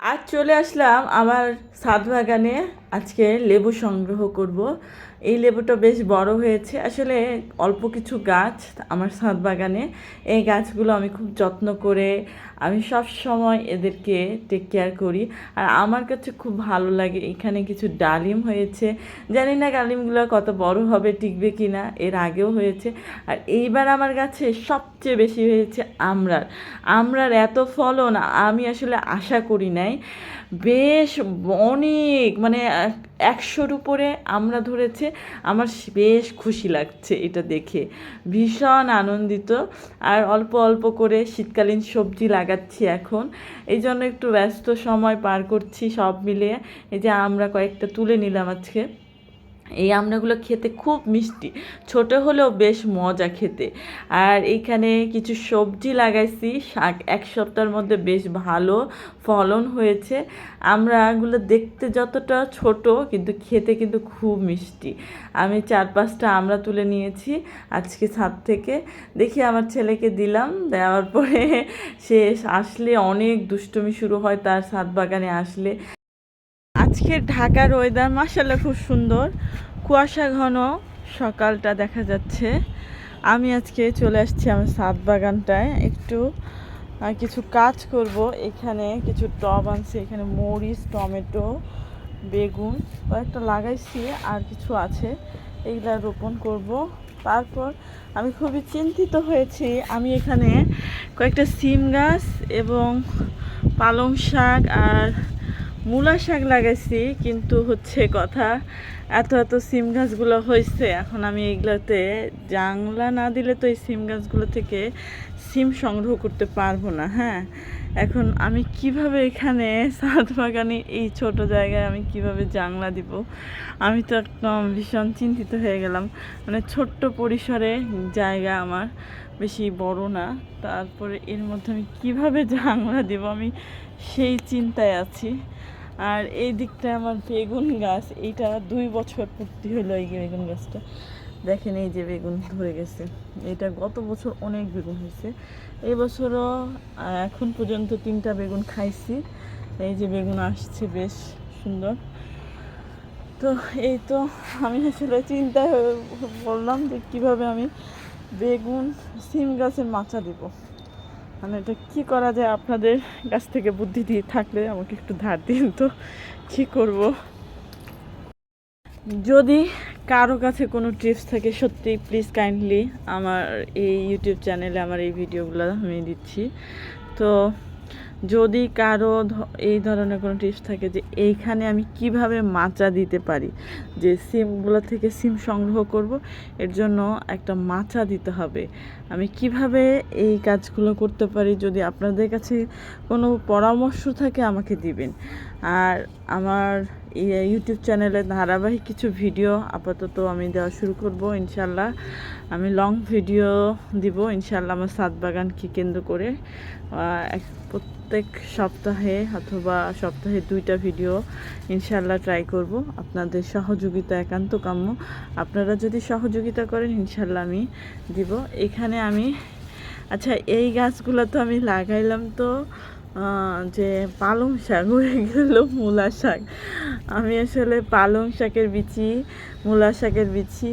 আজ চলে আসলাম আমার ছাদ বাগানে আজকে লেবু সংগ্রহ করব। এই লেবুটা বেশ বড় হয়েছে। আসলে অল্প কিছু গাছ আমার ছাদ বাগানে। এই গাছগুলো আমি খুব যত্ন করে আমি সব সময় এদেরকে টেক কেয়ার করি। আর আমার কাছে খুব ভালো লাগে, এখানে কিছু ডালিম হয়েছে। জানি না ডালিমগুলো কত বড় হবে, টিকবে কি না এর আগেও হয়েছে। আর এইবার আমার গাছে সবচেয়ে বেশি হয়েছে আমরার। আমরার এত ফলন আমি আসলে আশা করি নাই। বেশ অনেক মানে একশোর উপরে আমরা ধরেছে, আমার বেশ খুশি লাগছে এটা দেখে। ভীষণ আনন্দিত। আর অল্প অল্প করে শীতকালীন সবজি লাগাচ্ছি এখন। এই জন্য একটু ব্যস্ত সময় পার করছি সব মিলিয়ে। এই যে আমরা কয়েকটা তুলে নিলাম আজকে। এই আমড়াগুলো খেতে খুব মিষ্টি। ছোট হলেও বেশ মজা খেতে। আর এইখানে কিছু সবজি লাগাইছি। শাক এক সপ্তাহের মধ্যে বেশ ভালো ফলন হয়েছে। আমড়াগুলো দেখতে যতটা ছোট কিন্তু খেতে কিন্তু খুব মিষ্টি। আমি চার পাঁচটা আমড়া তুলে নিয়েছি আজকে ছাদ থেকে। দেখি আমার ছেলেকে দিলাম। দেওয়ার পরে সে আসলে অনেক দুষ্টুমি শুরু হয় তার ছাদ বাগানে আসলে। আজকের ঢাকার ওয়েদার মাসাল্লাহ খুব সুন্দর। কুয়াশা ঘন, সকালটা দেখা যাচ্ছে। আমি আজকে চলে আসছি আমার সাত বাগানটায়। একটু কিছু কাজ করব। এখানে কিছু টব আনছি, এখানে মরিচ, টমেটো, বেগুন কয়েকটা লাগাইছি, আর কিছু আছে। এগুলা রোপণ করব। তারপর আমি খুবই চিন্তিত হয়েছি। আমি এখানে কয়েকটা সিম গাছ এবং পালং শাক আর মূলা শাক লাগাইছি, কিন্তু হচ্ছে কথা, এত এত সিম গাছগুলো হয়েছে এখন আমি এগুলোতে জাংলা না দিলে তো এই সিম গাছগুলো থেকে সিম সংগ্রহ করতে পারব না হ্যাঁ? এখন আমি কীভাবে এখানে সাত বাগানে এই ছোট জায়গায় আমি কীভাবে জাংলা দিব? আমি তো একদম ভীষণ চিন্তিত হয়ে গেলাম। মানে ছোট্ট পরিসরে জায়গা আমার বেশি বড় না, তারপরে এর মধ্যে আমি কীভাবে জাংলা দিব আমি সেই চিন্তায় আছি। আর এই দিকটা আমার বেগুন গাছ, এইটা দুই বছর পূর্তি হলো এই বেগুন গাছটা। দেখেন এই যে বেগুন ধরে গেছে। এটা গত বছর অনেক বেগুন হয়েছে। এই বছরও এখন পর্যন্ত তিনটা বেগুন খাইছি। এই যে বেগুন আসছে বেশ সুন্দর। তো এই তো আমি আসলে চিন্তা বললাম যে কীভাবে আমি বেগুন, সিম গাছের মাচা দিব। মানে এটা কী করা যায় আপনাদের কাছ থেকে বুদ্ধি দিয়ে থাকলে আমাকে একটু ধার দিন তো, কী করব? যদি কারও কাছে কোনো টিপস থাকে, সত্যি প্লিজ কাইন্ডলি আমার এই ইউটিউব চ্যানেলে আমার এই ভিডিওগুলো আমি দিচ্ছি। তো যদি কারও এই ধরনের কোনো টিপস থাকে যে এইখানে আমি কীভাবে মাচা দিতে পারি, যে সিমগুলো থেকে সিম সংগ্রহ করব, এর জন্য একটা মাচা দিতে হবে। আমি কীভাবে এই কাজগুলো করতে পারি যদি আপনাদের কাছে কোনো পরামর্শ থাকে আমাকে দিবেন। আর আমার ইউটিউব চ্যানেলে ধারাবাহিক কিছু ভিডিও আপাতত আমি দেওয়া শুরু করব ইনশাল্লাহ আমি লং ভিডিও দিব ইনশাল্লাহ আমার সাত বাগানকে কেন্দ্র করে। প্রত্যেক সপ্তাহে অথবা সপ্তাহে দুইটা ভিডিও ইনশাল্লাহ ট্রাই করব। আপনাদের সহযোগিতা একান্ত কাম্য। আপনারা যদি সহযোগিতা করেন ইনশাল্লাহ আমি দিব। এখানে আমি আচ্ছা এই গাছগুলো তো আমি লাগাইলাম তো যে পালং শাক, হয়ে গেল মূলা শাক। আমি আসলে পালং শাকের বিচি, মূলা শাকের বিচি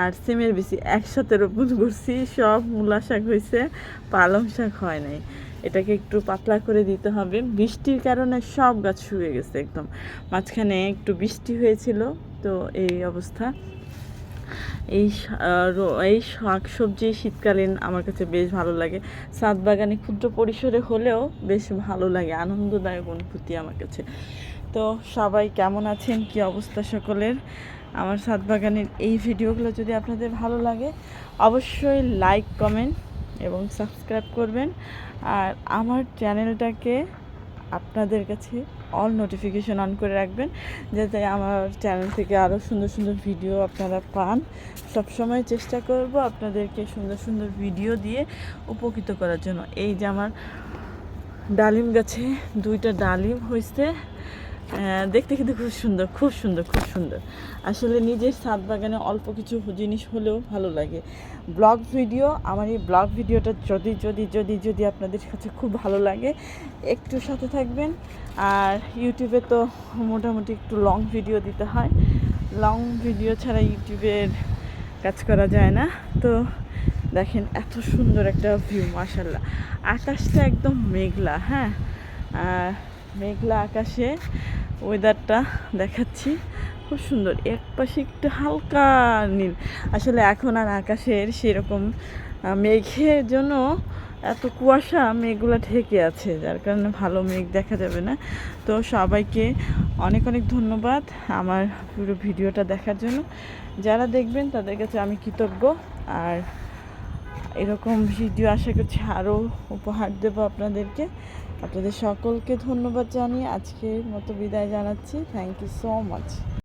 আর সিমের বিচি একসাথে রোপণ করছি। সব মূলা শাক হয়েছে পালং শাক হয় নাই। এটাকে একটু পাতলা করে দিতে হবে। বৃষ্টির কারণে সব গাছ শুয়ে গেছে একদম। মাঝখানে একটু বৃষ্টি হয়েছিল, তো এই অবস্থা। এই এই শাক সবজি শীতকালীন আমার কাছে বেশ ভালো লাগে। ছাদ বাগানে ক্ষুদ্র পরিসরে হলেও বেশ ভালো লাগে, আনন্দদায়ক অনুভূতি আমার কাছে। তো সবাই কেমন আছেন? কি অবস্থা সকলের? আমার ছাদ বাগানের এই ভিডিওগুলো যদি আপনাদের ভালো লাগে, অবশ্যই লাইক কমেন্ট এবং সাবস্ক্রাইব করবেন। আর আমার চ্যানেলটাকে আপনাদের কাছে অল নোটিফিকেশন অন করে রাখবেন, যাতে আমার চ্যানেল থেকে আরও সুন্দর সুন্দর ভিডিও আপনারা পান। সবসময় চেষ্টা করব আপনাদেরকে সুন্দর সুন্দর ভিডিও দিয়ে উপকৃত করার জন্য। এই যে আমার ডালিম গাছে দুইটা ডালিম হয়েছে দেখতে কিন্তু খুব সুন্দর খুব সুন্দর খুব সুন্দর। আসলে নিজের ছাদ বাগানে অল্প কিছু জিনিস হলেও ভালো লাগে। ব্লগ ভিডিও, আমার এই ব্লগ ভিডিওটা যদি যদি যদি যদি আপনাদের কাছে খুব ভালো লাগে, একটু সাথে থাকবেন। আর ইউটিউবে তো মোটামুটি একটু লং ভিডিও দিতে হয়। লং ভিডিও ছাড়া ইউটিউবের কাজ করা যায় না। তো দেখেন, এত সুন্দর একটা ভিউ মাসাল্লাহ আকাশটা একদম মেঘলা হ্যাঁ? মেঘলা আকাশে ওয়েদারটা দেখাচ্ছি। খুব সুন্দর। এক পাশে একটু হালকা নীল। আসলে এখন আর আকাশের সেরকম মেঘের জন্য এত কুয়াশা মেঘগুলো ঢেকে আছে। যার কারণে ভালো মেঘ দেখা যাবে না। তো সবাইকে অনেক অনেক ধন্যবাদ আমার পুরো ভিডিওটা দেখার জন্য। যারা দেখবেন তাদের কাছে আমি কৃতজ্ঞ। আর এরকম ভিডিও আশা করছি আরও উপহার দেবো আপনাদেরকে। আপনাদের সকলকে ধন্যবাদ জানিয়ে আজকের মতো বিদায় জানাচ্ছি। Thank you so much